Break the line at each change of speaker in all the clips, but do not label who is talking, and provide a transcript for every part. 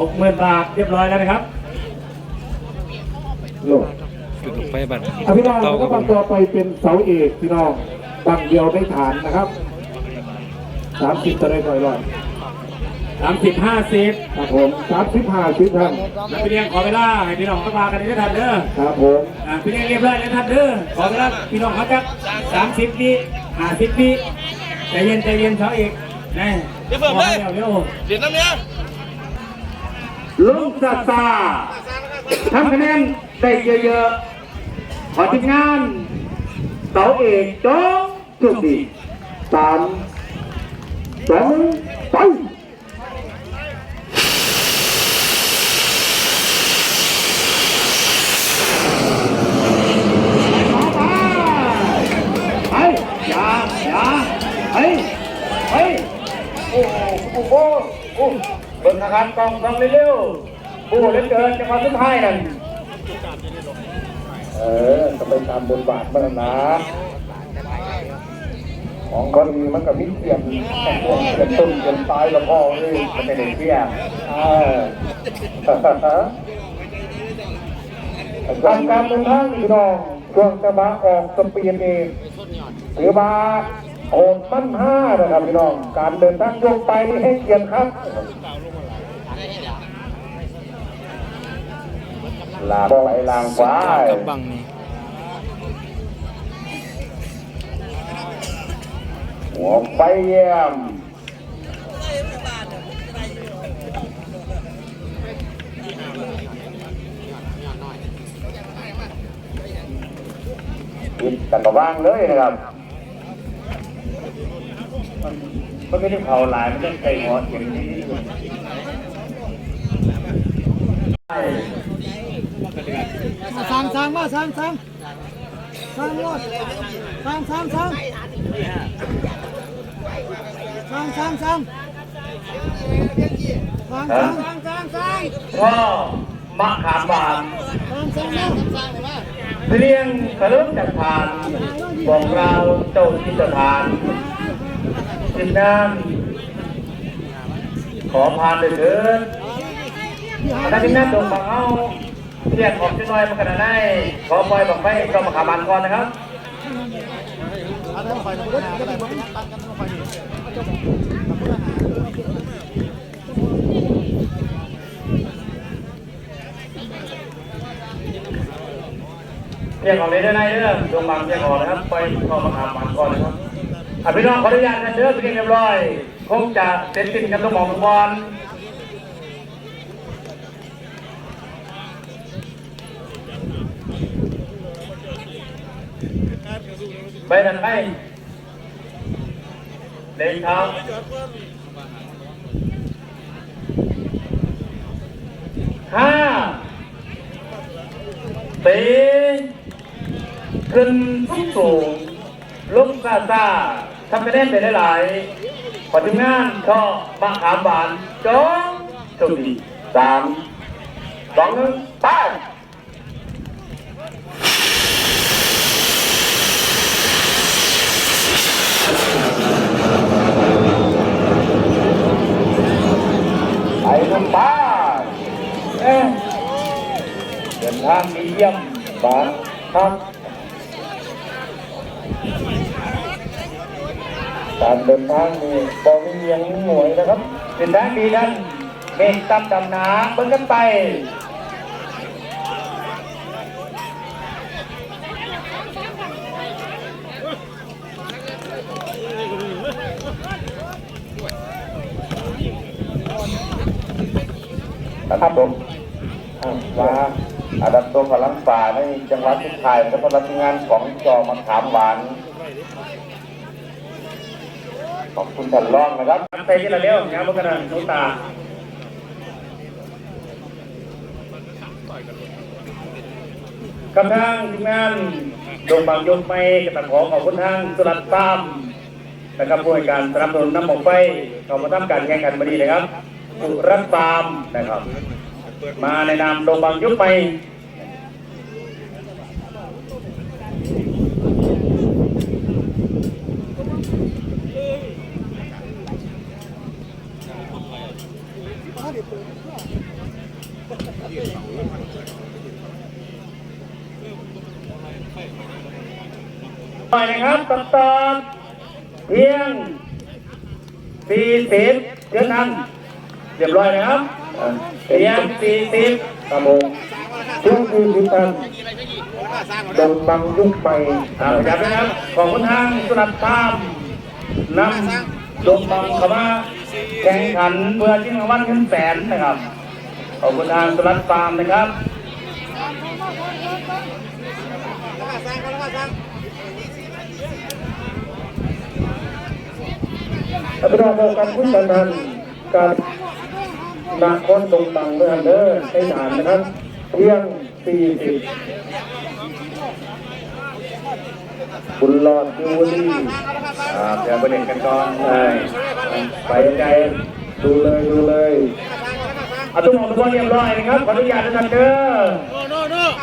หกหมื่นบาทเรียบร้อยแล้วนะครับ
โลก
จุดไฟบัตร
อภิน้อง
เตา
แล้ว
ค
ก็
รับผ
บัง
ม
ต่อไปเป็นเสาเอกพี่น้องบังเดียวได้ฐานนะครับสามสิบตัวได้หน่อยร้อย
สามสิบห้าสิบ
ครับผมสามสิบห้าสิบท่าน
แล้วพี่เลี้ยงขอเวลาให้พี่น้องเข้ามากันได้ทันเด้อ
ครับผม
อ่าพี่เลี้ยงเรียบร้อยแล้วทันเด้อขอเวลาพี่น้องเขาจะสามสิบปีห้าสิบปีใจเย็นใจเย็นเขาอีกนะ
เดี๋ยวเพิ่มเลย
เร็วเร็ว
เดี๋ยวน้ำเนี้ย
ลุงซาซาทำคะแนนได้เยอะๆ ขอทีมงานเสาเอกจงโชคดี
สามสองไป
ไปอย่าอย่าไปไปโอ้โหโอ้โหโอ้โห เบิ่งอาการกองกองเร็วๆโอ้เลือเกินจังหวะสุดท้ายนั่น
เออก็ไปตามบทบาทมันนะของคนนี้มันก็มีเสียงแต่พวกเสียงต้นเสียงตายแล้วพ่อเลยมันเป็นเสียงเออการการเดินทางพี่น้องช่วงกระบะออกสเปีดเอง หรือมาโอนปั้นห้านะครับพี่น้อง การเดินทางช่วงไปนี่ให้เกียรติครับ ลางไปลางขวา
กับบังนี่
หัวไฟเยี่ยม กินกันระว่างเลยนะครับ
มันไม่ได้เผาหลายมันต้องไก่หัวอย่างนี้
สั่งสั่งมาสั่งสั่งสั่งรถสั่งสั่งสั่งสั่งสั่งสั่งสั่งสั่งสั่งสั่งสั่ง
พ่อมะขามหวาน
สั่งสั่ง
เลี้ยงกระเริ่มจากทานบอกเราเจ้าที่จะทานสินน้ำขอพานเลยเถิดถ้าที่นั่นโดนบังเอาเรียกออกจะน้อยมันขนาดไหนขอปล่อยบอกไปก็มาขามันก่อนนะครับเรียกออ ยกเลยได้ไหนเด้อดวงบางเรียกออกนะครับไปเข้ามาหามันก่อนนะครับอะพี่น้องขออนุญาตกันเด้อเป็นเรียบร้อย คงจะเสร็จสิ้นกันต้องมองบอลไปดันไปเดินเท้าห้าตี ขึ้นสูงสูงลุกซาซาทำคะแนนไปได้หลายขอทีมงานชอบมาขามหวานจงโชคดีสามสองหนึ่งไป
ไปน้ำตา
เอ๊ะเดินทางดีเยี่ยม
บานครับ การเดินทางนี่บอมีเมียงหน่วยนะครับ
เดินทางดีท่านเมฆตับดำหนาเบิ่งกันไป
นะครับผมว่าอาดับตัวพลังฝ่าในจังหวัดทุกทายและพลังงานของจอมะขามหวาน ขอบคุณท่านรองนะครับ
ไปที่ละเร็วงานบกระดานโนตากับทางทีมงานโรงบางยกไม่กระตังของขอบคุณทางสุรัตน์ฟามนะครับผู้ให้การสนับสนุนน้ำหมกไฟเขามาทำการแข่งขันมาดีนะครับสุรัตน์ฟามนะครับ มาในนามโรงบางยกไม่ ไปนะครับตัดตอนเพียงสี่สิบเดือนนั้นเรียบร้อยนะครับเพียงสี่สิบ
ครับผมช่วงที่สิบอันดงบังยุคใหม่
อ่าจับนะครับขอบคุณทางสุนัขฟามนำลงบังเข้ามาแข่งขันเพื่อชิงรางวัลเงินแสนนะครับขอบคุณทางสุนัขฟาร์มนะครับ
ท่านผู้ชมการพุทธนันการนาคอนดงบังเมื่อเดินให้ฐานนะครับเพียงสี่สิบบุญรอดดูนี่
ครับเดี๋ยวประเด็นกันก่อนใช่
ไปใจดูเลยดูเลย
เอาตุ้มของทุกคนเรียบร้อยนะครับขออนุญาตทุกท่านเด้อ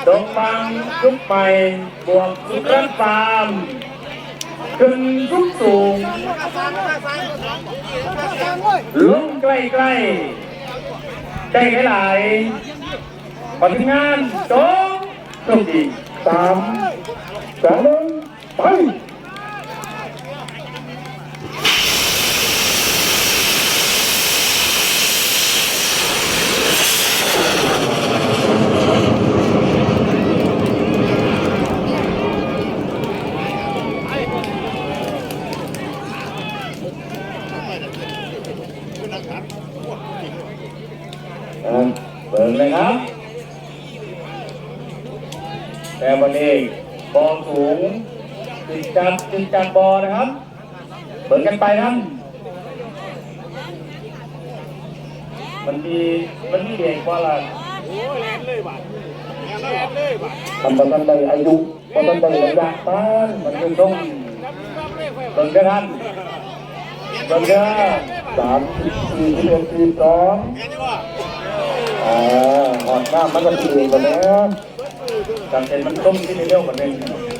ดงบังยุคใหม่บวกสุรัตฟาร์ม ขึ้นทุกสูงลงใกล้ใกล้ใกล้หลายๆขอทีมงานโจงโชคดี
สามสองหนึ่งไป
เปิดเลยครับ แต่วันนี้บอลสูงจิตจับจิตจับบอลนะครับ เปิดกันไปครับมันมีมันมีเด็กว่าอะไร
ทำประกันใดอายุประกันใดระยะบ้าน
มันคือต้องเปิดกันท่านเปิดกัน
สามสิบสี่สิบเอ็ดสิบสองอ่าหอดหน้ามันก็ตีกันแล้ว
จำเป็นมันต้มที่ในเรื่องกันเดิม